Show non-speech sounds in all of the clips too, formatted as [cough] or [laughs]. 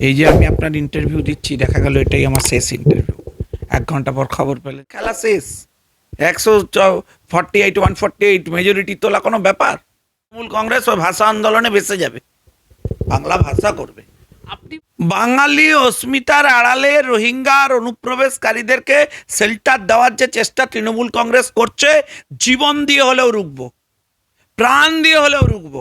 এই যে আমি আপনার ইন্টারভিউ দিচ্ছি দেখা গেল এটাই আমার শেষ ইন্টারভিউ এক ঘণ্টা পর খবর পেলে খেলা শেষ। একশো forty eight one forty eight majority তোলা কোনো ব্যাপার? মূল কংগ্রেস ওই ভাষা আন্দোলনে বেসে যাবে। বাংলা ভাষা করবে। আপনি বাঙালি অস্মিতার আড়ালে রোহিঙ্গার অনুপ্রবেশকারীদেরকে শেল্টার দেওয়ার যে চেষ্টা তৃণমূল কংগ্রেস করছে জীবন দিয়ে হলেও রুখবো। প্রাণ দিয়ে হলেও রুখবো।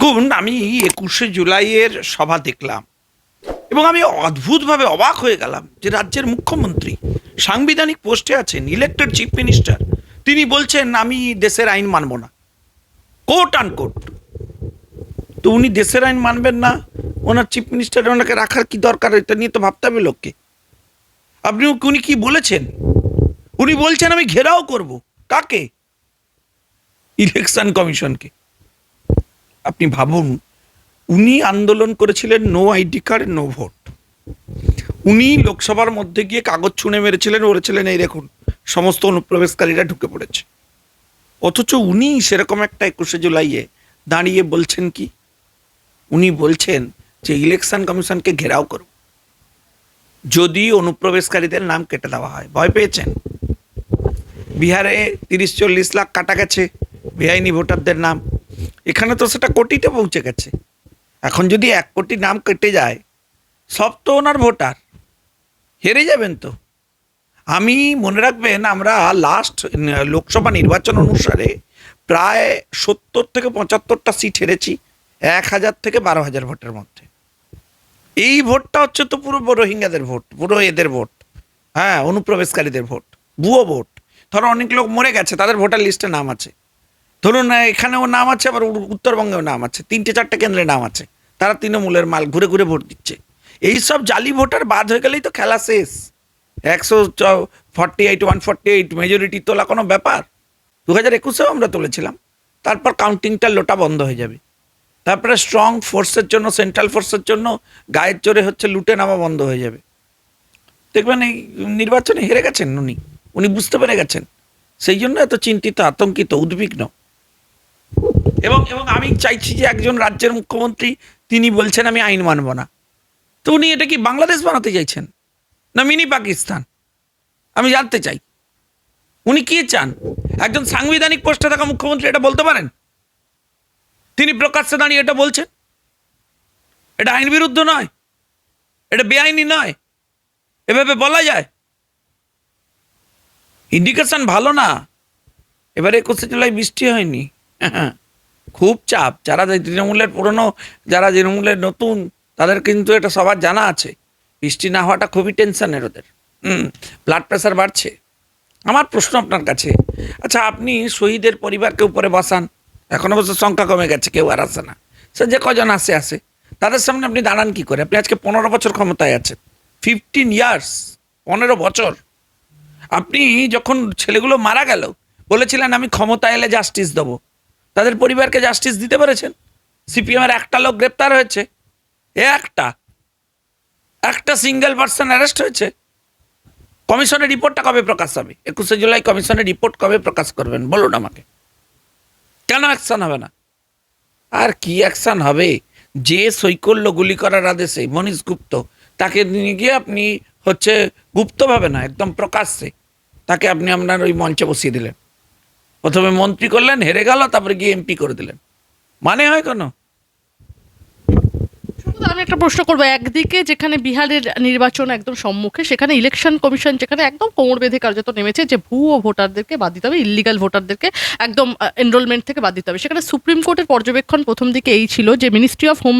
দেখুন, আমি একুশে জুলাইয়ের সভা দেখলাম এবং আমি অদ্ভুতভাবে অবাক হয়ে গেলাম যে রাজ্যের মুখ্যমন্ত্রী সাংবিধানিক পোস্টে আছেন ইলেক্টেড চিফ মিনিস্টার তিনি বলছেন, আমি দেশের আইন মানব না। কোট আন কোট তো উনি দেশের আইন মানবেন না, ওনার চিফ মিনিস্টার ওনাকে রাখার কি দরকার, এটা নিয়ে তো ভাবতে হবে লোককে। আপনি উনি কি বলেছেন? উনি বলছেন, আমি ঘেরাও করব। কাকে? ইলেকশন কমিশনকে আপনি ভাবুন, উনি আন্দোলন করেছিলেন no ID card no vote উনি লোকসভার মধ্যে গিয়ে কাগজ ছুঁড়ে মেরেছিলেন, বলেছিলেন, এই দেখুন, সমস্ত অনুপ্রবেশকারীরা ঢুকে পড়েছে। অথচ উনি সেরকম একটা একুশে জুলাইয়ে দাঁড়িয়ে বলছেন কি? উনি বলছেন যে, ইলেকশন কমিশনকে ঘেরাও করুন যদি অনুপ্রবেশকারীদের নাম কেটে দেওয়া হয়। ভয় পেয়েছেন? বিহারে তিরিশ চল্লিশ লাখ কাটা গেছে, বেআইনি ভোটারদের নাম। এখানে তো সেটা কোটিতে পৌঁছে গেছে। এখন যদি এক কোটি নাম কেটে যায়, সব তো ওনার ভোটার। হেরে যাবেন তো। আমি মনে রাখবেন, আমরা লাস্ট লোকসভা নির্বাচন অনুসারে প্রায় সত্তর থেকে পঁচাত্তরটা সিট হেরেছি, এক হাজার থেকে বারো হাজার ভোটের মধ্যে। এই ভোটটা হচ্ছে তো পুরো রোহিঙ্গাদের ভোট, পুরো এদের ভোট। হ্যাঁ অনুপ্রবেশকারীদের ভোট, ভুয়ো ভোট। ধরো অনেক লোক মরে গেছে, তাদের ভোটার লিস্টে নাম আছে। ধরুন এখানেও নাম আছে, আবার উত্তরবঙ্গেও নাম আছে। তিনটে, চারটে কেন্দ্রে নাম আছে। তারা তৃণমূলের মাল, ঘুরে ঘুরে ভোট দিচ্ছে। এই সব জালি ভোটার বাদ হয়ে গেলেই তো খেলা শেষ। একশো forty eight one forty eight majority তোলা কোনো ব্যাপার? দু হাজার একুশেও আমরা তুলেছিলাম। তারপর কাউন্টিংটা লোটা বন্ধ হয়ে যাবে। তারপরে স্ট্রং ফোর্সের জন্য সেন্ট্রাল ফোর্সের জন্য গায়ের জোরে হচ্ছে লুটে নামা বন্ধ হয়ে যাবে। দেখবেন এই নির্বাচনে হেরে গেছেন উনি। উনি বুঝতে পেরে গেছেন। সেই জন্য এত চিন্তিত, আতঙ্কিত, উদ্বিগ্ন। এবং এবং আমি চাইছি যে একজন রাজ্যের মুখ্যমন্ত্রী, তিনি বলছেন, আমি আইন মানব না। তো উনি এটা কি বাংলাদেশ বানাতে চাইছেন? না মিনি পাকিস্তান? আমি জানতে চাই। উনি কি চান? একজন সাংবিধানিক পোস্টে থাকা মুখ্যমন্ত্রী এটা বলতে পারেন? তিনি প্রকাশ্যে দাঁড়িয়ে এটা বলছেন? এটা আইন বিরুদ্ধ নয়। এটা বেআইনি নয়। এভাবে বলা যায়। ইন্ডিকেশন ভালো না। এবারে একুশে জুলাই বৃষ্টি হয়নি। [laughs] খুব চাপ। যারা তৃণমূলের পুরনো, যারা তৃণমূলের নতুন, তাদের কিন্তু এটা সবার জানা আছে। বৃষ্টি না হওয়াটা খুবই টেনশনের ওদের। হুম ব্লাড প্রেশার বাড়ছে। আমার প্রশ্ন আপনার কাছে আচ্ছা আপনি শহীদের পরিবারকে উপরে বসান, এখন অবশ্য সংখ্যা কমে গেছে, কেউ আর আসে না। সে যে কজন আসে আসে। তাদের সামনে আপনি দাঁড়ান কি করে? আপনি আজকে পনেরো বছর ক্ষমতায় আছেন ফিফটিন ইয়ার্স পনেরো বছর। আপনি যখন ছেলেগুলো মারা গেল, বলেছিলেন আমি ক্ষমতা এলে জাস্টিস দেবো। তাদের পরিবারকে জাস্টিস দিতে পেরেছেন। সিপিএমের একটা লোক গ্রেপ্তার হয়েছে। এ একটা। একটা সিঙ্গেল পার্সন অ্যারেস্ট হয়েছে। কমিশনের রিপোর্টটা কবে প্রকাশ হবে? একুশে জুলাই কমিশনের রিপোর্ট কবে প্রকাশ করবেন? বলুন আমাকে। কেন অ্যাকশান হবে না? আর কি অ্যাকশন হবে? যে করল গুলি করার আদেশে মনীষ গুপ্ত, তাকে নিয়ে গিয়ে আপনি হচ্ছে গুপ্তভাবে না, একদম প্রকাশ্যে, তাকে আপনি আপনার ওই মঞ্চে বসিয়ে দিলেন। প্রথমে মন্ত্রী করলেন, হেরে গেল, তারপরে গিয়ে এমপি করে দিলেন। মানে হয় কোনো? আমি একটা প্রশ্ন করব। একদিকে যেখানে বিহারের নির্বাচন একদম সম্মুখে, সেখানে ইলেকশন কমিশন যেখানে একদম কোমর বেঁধে কার্যত নেমেছে যে ভুয়ো ভোটারদেরকে বাদ দিতে হবে ইলিগাল ভোটারদেরকে একদম এনরোলমেন্ট থেকে বাদ দিতে হবে। সেখানে সুপ্রিম কোর্টের পর্যবেক্ষণ প্রথম দিকে এই ছিল যে মিনিস্ট্রি অফ হোম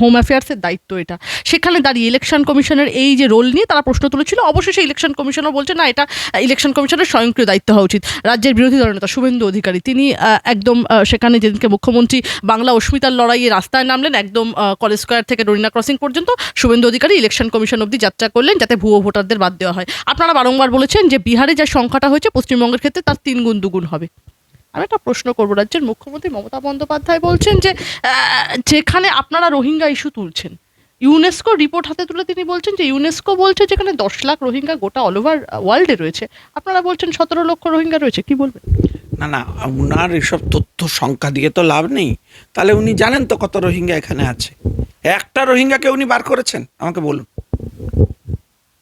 হোম অ্যাফেয়ার্সের দায়িত্ব এটা। সেখানে দাঁড়িয়ে ইলেকশন কমিশনের এই যে রোল নিয়ে তারা প্রশ্ন তুলেছিল। অবশেষে ইলেকশন কমিশনও বলছে, না, এটা ইলেকশন কমিশনের স্বয়ংক্রিয় দায়িত্ব হওয়া উচিত। রাজ্যের বিরোধী দলনেতা শুভেন্দু অধিকারী, তিনি একদম সেখানে যেদিনকে মুখ্যমন্ত্রী বাংলা অস্মিতার লড়াইয়ে রাস্তায় নামলেন, একদম কলেজ স্কোয়ার থেকে ডরিনা ক্রসিং পর্যন্ত শুভেন্দু অধিকারী ইলেকশন কমিশন অবধি যাত্রা করলেন যাতে ভুয়ো ভোটারদের বাদ দেওয়া হয়। আপনারা বারংবার বলেছেন যে বিহারে যা সংখ্যাটা হয়েছে, পশ্চিমবঙ্গের ক্ষেত্রে তার তিন গুণ দুগুণ হবে। আমি একটা প্রশ্ন করব। রাজ্যের মুখ্যমন্ত্রী মমতা বন্দ্যোপাধ্যায় বলছেন যে যেখানে আপনারা রোহিঙ্গা ইস্যু তুলছেন ইউনেস্কো রিপোর্ট হাতে তুলে তিনি বলছেন যে ইউনেস্কো বলছে যেখানে দশ লাখ রোহিঙ্গা গোটা অল ওভার ওয়ার্ল্ডে রয়েছে। আপনারা বলছেন সতেরো লক্ষ রোহিঙ্গা রয়েছে, কি বলবেন? না না, উনার এসব তথ্য সংখ্যা দিয়ে তো লাভ নেই। তাহলে উনি জানেন তো কত রোহিঙ্গা এখানে আছে। একটা রোহিঙ্গাকে উনি বার করেছেন? আমাকে বলুন।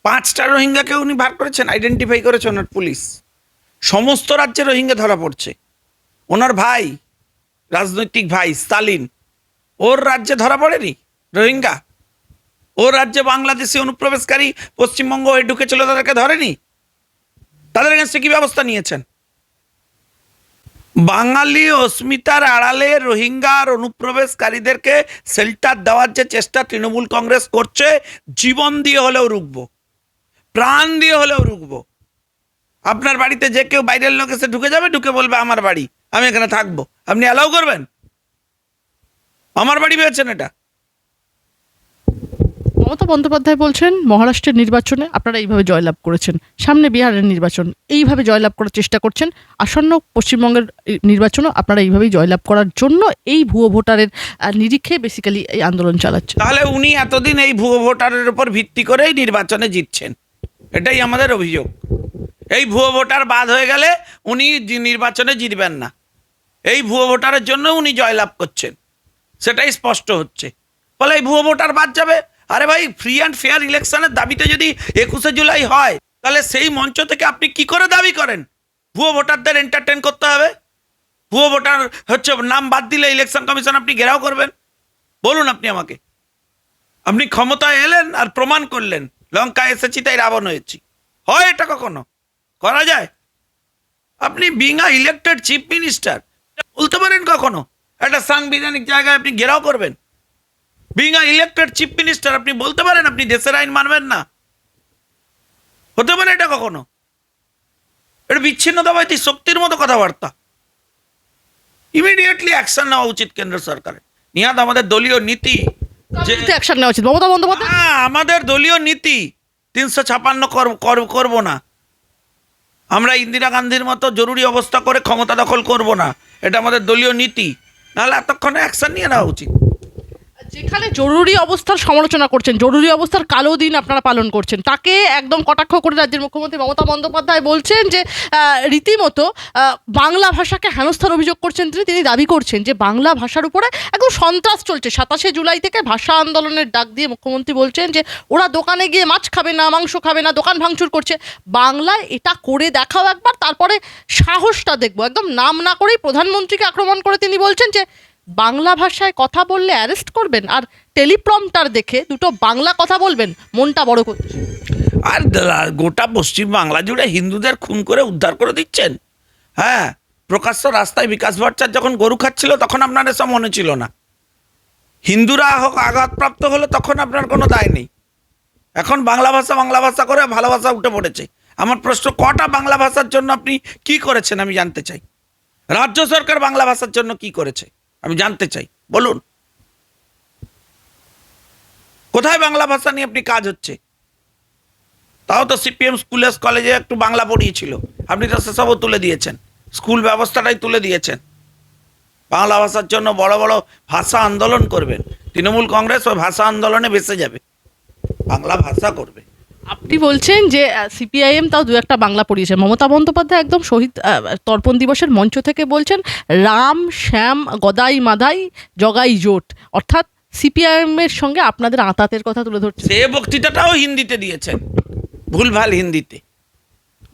পাঁচটা রোহিঙ্গাকে উনি বার করেছেন? আইডেন্টিফাই করেছে ওনার পুলিশ। সমস্ত রাজ্যে রোহিঙ্গা ধরা পড়ছে। ওনার ভাই, রাজনৈতিক ভাই স্টালিন ওর রাজ্যে ধরা পড়েনি? রোহিঙ্গা? ওর রাজ্যে বাংলাদেশি অনুপ্রবেশকারী পশ্চিমবঙ্গ হয়ে ঢুকেছিল, তাদেরকে ধরেনি? তাদের কাছে কি ব্যবস্থা নিয়েছেন? বাঙালি অস্মিতার আড়ালে রোহিঙ্গার অনুপ্রবেশকারীদেরকে শেল্টার দেওয়ার যে চেষ্টা তৃণমূল কংগ্রেস করছে, জীবন দিয়ে হলেও রুখবো। প্রাণ দিয়ে হলেও রুখবো। আপনার বাড়িতে যে কেউ বাইরের লোক এসে ঢুকে যাবে, ঢুকে বলবে, আমার বাড়ি। আমি এখানে থাকব। আপনি অ্যালাউ করবেন? আমার বাড়ি পেয়েছেন এটা। মমতা বন্দ্যোপাধ্যায় বলছেন মহারাষ্ট্রের নির্বাচনে আপনারা এইভাবে জয়লাভ করেছেন। সামনে বিহারের নির্বাচন এইভাবে জয়লাভ করার চেষ্টা করছেন। আসন্ন পশ্চিমবঙ্গের নির্বাচনও আপনারা এইভাবেই জয়লাভ করার জন্য এই ভুয়ো ভোটারের নিরিখে বেসিক্যালি এই আন্দোলন চালাচ্ছেন। তাহলে উনি এতদিন এই ভুয়ো ভোটারের উপর ভিত্তি করেই নির্বাচনে জিতছেন। এটাই আমাদের অভিযোগ। এই ভুয়ো ভোটার বাদ হয়ে গেলে উনি নির্বাচনে জিতবেন না। এই ভুয়ো ভোটারের জন্য উনি জয়লাভ করছেন। সেটাই স্পষ্ট হচ্ছে। ফলে এই ভুয়ো ভোটার বাদ যাবে? আরে ভাই ফ্রি অ্যান্ড ফেয়ার ইলেকশনের দাবিতে যদি একুশে জুলাই হয়, তাহলে সেই মঞ্চ থেকে আপনি কি করে দাবি করেন? ভুয়ো ভোটারদের এন্টারটেন করতে হবে? ভুয়ো ভোটার হচ্ছে নাম বাদ দিলে ইলেকশন কমিশন আপনি ঘেরাও করবেন? বলুন আপনি আমাকে। আপনি ক্ষমতায় এলেন আর প্রমাণ করলেন। লঙ্কা এসেছি, তাই রাবণ হয়েছি। হয় এটা কখনো? করা যায়? আপনি বিঙা ইলেক্টেড চিফ মিনিস্টার বলতে পারেন কখনো? একটা সাংবিধানিক জায়গায় আপনি ঘেরাও করবেন। বিঙা ইলেক্টেড চিফ মিনিস্টার আপনি বলতে পারেন আপনি দেশের আইন মানবেন না। হতে পারে এটা কখনো? এটা বিচ্ছিন্নতাবাদী শক্তির মতো কথাবার্তা। ইমিডিয়েটলি অ্যাকশন নেওয়া উচিত কেন্দ্র সরকারের। নিহাত আমাদের দলীয় নীতি অ্যাকশন নেওয়া উচিত? মমতা বন্দ্যোপাধ্যায়? আমাদের দলীয় নীতি তিনশো ছাপান্ন করব না। আমরা ইন্দিরা গান্ধীর মতো জরুরি অবস্থা করে ক্ষমতা দখল করব না। এটা আমাদের দলীয় নীতি। নাহলে এতক্ষণে অ্যাকশন নিয়ে নেওয়া উচিত। যেখানে জরুরি অবস্থার সমালোচনা করছেন, জরুরি অবস্থার কালো দিন আপনারা পালন করছেন, তাকে একদম কটাক্ষ করে রাজ্যের মুখ্যমন্ত্রী মমতা বন্দ্যোপাধ্যায় বলছেন যে রীতিমতো বাংলা ভাষাকে হেনস্থার অভিযোগ করছেন তিনি তিনি দাবি করছেন যে, বাংলা ভাষার উপরে একদম সন্ত্রাস চলছে। সাতাশে জুলাই থেকে ভাষা আন্দোলনের ডাক দিয়ে মুখ্যমন্ত্রী বলছেন যে, ওরা দোকানে গিয়ে মাছ খাবে না, মাংস খাবে না, দোকান ভাঙচুর করছে। বাংলায় এটা করে দেখাও একবার, তারপরে সাহসটা দেখব। একদম নাম না করেই প্রধানমন্ত্রীকে আক্রমণ করে তিনি বলছেন যে বাংলা ভাষায় কথা বললে অ্যারেস্ট করবেন আর টেলিপ্রম্পটার দেখে দুটো বাংলা কথা বলবেন, মনটা বড় করছে। আর গোটা পশ্চিম বাংলা জুড়ে হিন্দুদের খুন করে উদ্ধার করে দিচ্ছেন? হ্যাঁ প্রকাশ্য রাস্তায় বিকাশ ভট্টাচার্য যখন গরু খাচ্ছিল তখন আপনার এসব মনে ছিল না। হিন্দুরা হোক আঘাতপ্রাপ্ত হলে তখন আপনার কোনো দায় নেই। এখন বাংলা ভাষা বাংলা ভাষা করে ভালো ভাষা উঠে পড়েছে। আমার প্রশ্ন, কটা বাংলা ভাষার জন্য আপনি কি করেছেন আমি জানতে চাই। রাজ্য সরকার বাংলা ভাষার জন্য কি করেছে? আমি জানতে চাই, বলুন। কোথায় বাংলা ভাষা নিয়ে আপনি কাজ হচ্ছে? তাও তো সিপিএম স্কুলে কলেজে একটু বাংলা পড়িয়েছিল। আপনি তো সেসবও তুলে দিয়েছেন। স্কুল ব্যবস্থাটাই তুলে দিয়েছেন। বাংলা ভাষার জন্য বড় বড় ভাষা আন্দোলন করবেন। তৃণমূল কংগ্রেস ওই ভাষা আন্দোলনে বেসে যাবে। বাংলা ভাষা করবে। আপনি বলছেন যে সিপিআইএম তাও দু একটা বাংলা পড়িয়েছে। মমতা বন্দ্যোপাধ্যায় একদম শহীদ তর্পণ দিবসের মঞ্চ থেকে বলছেন, রাম, শ্যাম, গদাই, মাদাই, জগাই, জোট। অর্থাৎ সিপিআইএম এর সঙ্গে আপনাদের আঁতাতের কথা তুলে ধরছে সে বক্তৃতাটাও হিন্দিতে দিয়েছেন। ভুলভাল হিন্দিতে।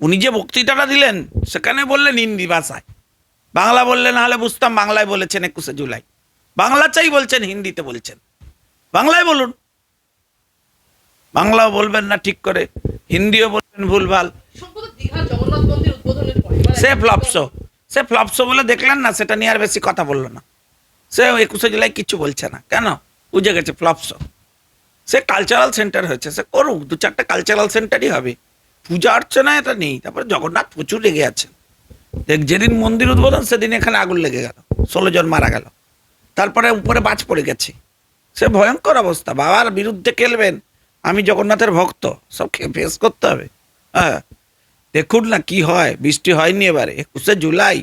উনি যে বক্তৃতাটা দিলেন, সেখানে বললেন হিন্দি ভাষায়। বাংলা বললেন নাহলে বুঝতাম বাংলায় বলেছেন একুশে জুলাই। বাংলা চাই বলছেন, হিন্দিতে বলছেন। বাংলায় বলুন। বাংলাও বলবেন না ঠিক করে হিন্দিও বলবেন ভুলভাল। সে ফ্লপসো। সে ফ্লপসো বলে দেখলেন না সেটা নিয়ে আর বেশি কথা বলল না। সে একুশে জুলাই কিছু বলছে না। কেন? বুঝে গেছে ফ্লপস। সে কালচারাল সেন্টার হয়েছে। সে করুক দু চারটা কালচারাল সেন্টারই হবে। পূজা অর্চনা এটা নেই তারপরে জগন্নাথ প্রচুর লেগে আছেন। দেখ যেদিন মন্দির উদ্বোধন সেদিন এখানে আগুন লেগে গেল। ষোলো জন মারা গেল। তারপরে উপরে বাজ পড়ে গেছে। সে ভয়ঙ্কর অবস্থা। বাবার বিরুদ্ধে খেলবেন। আমি জগন্নাথের ভক্ত সব ফেস করতে হবে। হ্যাঁ দেখুন না কি হয় বৃষ্টি হয়নি এবারে একুশে জুলাই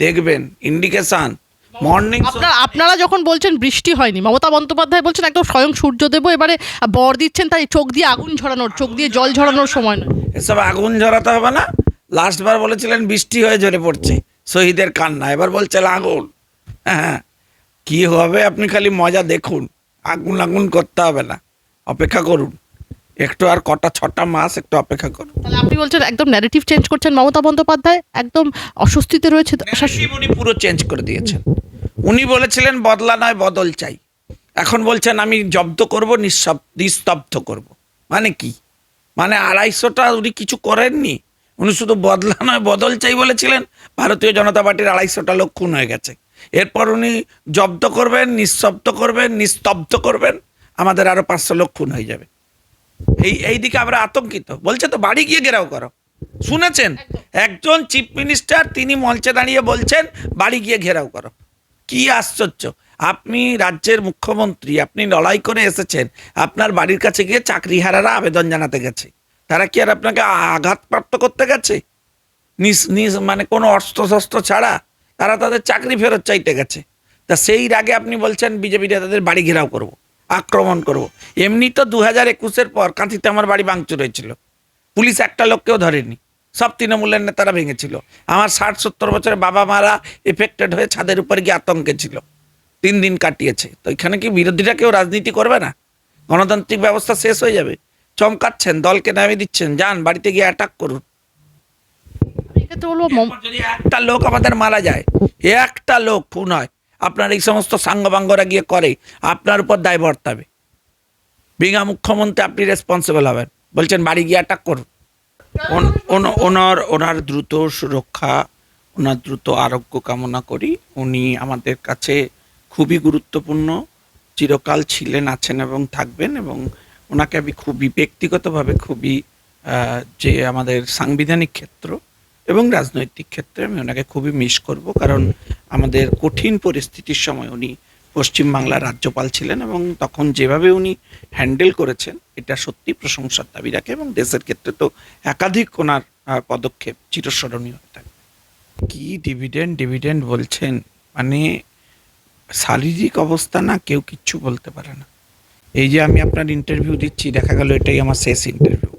দেখবেন ইন্ডিকেশন মর্নিং আপনারা যখন বলছেন বৃষ্টি হয়নি মমতা বন্দ্যোপাধ্যায় বলছেন একদম স্বয়ং সূর্যদেব এবারে বর দিচ্ছেন তাই চোখ দিয়ে আগুন ঝরানোর চোখ দিয়ে জল ঝরানোর সময় নয়। এসব আগুন ঝরাতে হবে না। লাস্টবার বলেছিলেন বৃষ্টি হয়ে ঝরে পড়ছে শহীদের কান্না এবার বলছেন আগুন। হ্যাঁ কি হবে আপনি খালি মজা দেখুন আগুন আগুন করতে হবে না। অপেক্ষা করুন। একটু আর কটা ছটা মাস একটু অপেক্ষা করুন। তাহলে আপনি বলছেন একদম ন্যারেটিভ চেঞ্জ করছেন মমতা বন্দ্যোপাধ্যায় একদম অস্বস্তিতে রয়েছে উনি পুরো চেঞ্জ করে দিয়েছেন। উনি বলেছিলেন বদলা নয় বদল চাই। এখন বলছেন আমি জব্দ করব নিঃশব নিস্তব্ধ করব। মানে কি? মানে আড়াইশোটা উনি কিছু করেননি? উনি শুধু বদলা নয় বদল চাই বলেছিলেন ভারতীয় জনতা পার্টির আড়াইশোটা লোক খুন হয়ে গেছে। এরপর উনি জব্দ করবেন নিঃশব্দ করবেন নিস্তব্ধ করবেন। আমাদের আরও পাঁচশো লোক খুন হয়ে যাবে। এই এই দিকে আমরা আতঙ্কিত। বলছে তো বাড়ি গিয়ে ঘেরাও করো। শুনেছেন? একজন চিফ মিনিস্টার তিনি মঞ্চে দাঁড়িয়ে বলছেন বাড়ি গিয়ে ঘেরাও করো। কি আশ্চর্য! আপনি রাজ্যের মুখ্যমন্ত্রী আপনি লড়াই করে এসেছেন আপনার বাড়ির কাছে গিয়ে চাকরিহারারা আবেদন জানাতে গেছে। তারা কি আর আপনাকে আঘাতপ্রাপ্ত করতে গেছে? নিজ নিজ মানে কোনো অস্ত্র শস্ত্র ছাড়া তারা তাদের চাকরি ফেরত চাইতে গেছে। তা সেই রাগে আপনি বলছেন বিজেপি তাদের বাড়ি ঘেরাও করব। আক্রমণ করব। এমনি তো দু হাজার একুশের পর কাঁথিতে আমার বাড়ি ভাঙচুর হয়েছিল। পুলিশ একটা লোককেও ধরেনি। সব তৃণমূলের নেতারা ভেঙেছিল। আমার ষাট সত্তর বছরের বাবা মারা এফেক্টেড হয়ে ছাদের উপরে গিয়ে আতঙ্কে ছিল। তিন দিন কাটিয়েছে। তো এখানে কি বিরোধীরা কেউ রাজনীতি করবে না? গণতান্ত্রিক ব্যবস্থা শেষ হয়ে যাবে। চমকাচ্ছেন দলকে নামিয়ে দিচ্ছেন। যান বাড়িতে গিয়ে অ্যাটাক করুন। যদি একটা লোক আমাদের মারা যায় একটা লোক খুন হয় আপনার এই সমস্ত সাঙ্গবাঙ্গরা গিয়ে করে, আপনার উপর দায় বর্তাবে। বিঘা মুখ্যমন্ত্রী আপনি রেসপন্সিবল হবেন। বলছেন, বাড়ি গিয়ে অ্যাটাক করুন। ওন- ওন- ওনার ওনার দ্রুত সুরক্ষা, ওনার দ্রুত আরোগ্য কামনা করি। উনি আমাদের কাছে খুবই গুরুত্বপূর্ণ, চিরকাল ছিলেন, আছেন এবং থাকবেন এবং ওনাকে আমি খুবই ব্যক্তিগতভাবে খুবই যে আমাদের সাংবিধানিক ক্ষেত্র এবং রাজনৈতিক ক্ষেত্রে আমি ওনাকে খুবই মিস করব। কারণ আমাদের কঠিন পরিস্থিতির সময় উনি পশ্চিমবাংলার রাজ্যপাল ছিলেন এবং তখন যেভাবে উনি হ্যান্ডেল করেছেন, এটা সত্যি প্রশংসার দাবি রাখে এবং দেশের ক্ষেত্রে তো একাধিক ওনার পদক্ষেপ চিরস্মরণীয় হয়ে থাকে। কি ডিভিডেন্ড ডিভিডেন্ড বলছেন? মানে শারীরিক অবস্থা না কেউ কিচ্ছু বলতে পারে না। এই যে আমি আপনার ইন্টারভিউ দিচ্ছি, দেখা গেল এটাই আমার শেষ ইন্টারভিউ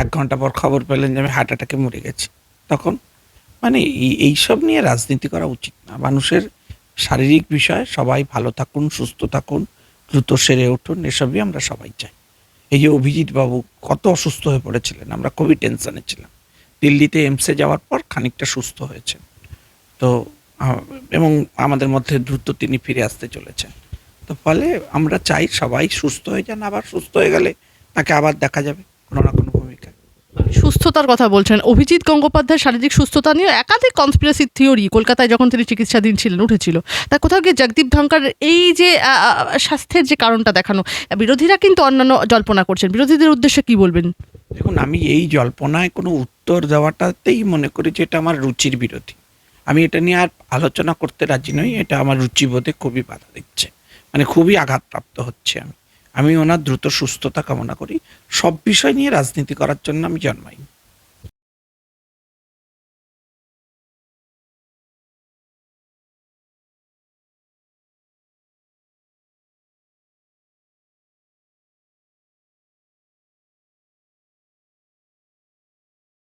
এক ঘণ্টা পর খবর পেলেন যে আমি হার্ট অ্যাটাকে মরে গেছি। তখন মানে এই- এইসব নিয়ে রাজনীতি করা উচিত না। মানুষের শারীরিক বিষয়ে, সবাই ভালো থাকুন, সুস্থ থাকুন, দ্রুত সেরে উঠুন, এসবই আমরা সবাই চাই। এই যে অভিজিৎ বাবু কত অসুস্থ হয়ে পড়েছিলেন, আমরা খুবই টেনশনে ছিলাম। দিল্লিতে এমসে যাওয়ার পর খানিকটা সুস্থ হয়েছেন। তো এবং আমাদের মধ্যে দ্রুত তিনি ফিরে আসতে চলেছেন। তো ফলে আমরা চাই সবাই সুস্থ হয়ে যান, আবার সুস্থ হয়ে গেলে তাকে আবার দেখা যাবে, কোনো না কোনো সুস্থতার কথা বলছেন। অভিজিৎ গঙ্গোপাধ্যায় শারীরিক সুস্থতা নিয়ে একাধিক কনস্পিরেসি থিওরি কলকাতায় যখন তিনি চিকিৎসাধীন ছিলেন, উঠেছিল। তা কোথাও গিয়ে জগদীপ ধনকার এই যে স্বাস্থ্যের যে কারণটা দেখানো, বিরোধীরা কিন্তু অন্যান্য জল্পনা করছেন। বিরোধীদের উদ্দেশ্যে কি বলবেন? দেখুন, আমি এই জল্পনায় কোনো উত্তর দেওয়াটাতেই মনে করি যে, এটা আমার রুচির বিরোধী। আমি এটা নিয়ে আর আলোচনা করতে রাজি নই, এটা আমার রুচিবোধে খুবই বাধা দিচ্ছে। মানে খুবই আঘাতপ্রাপ্ত হচ্ছে আমি। আমি ওনার দ্রুত সুস্থতা কামনা করি। সব বিষয় নিয়ে রাজনীতি করার জন্য আমি জন্মাইনি।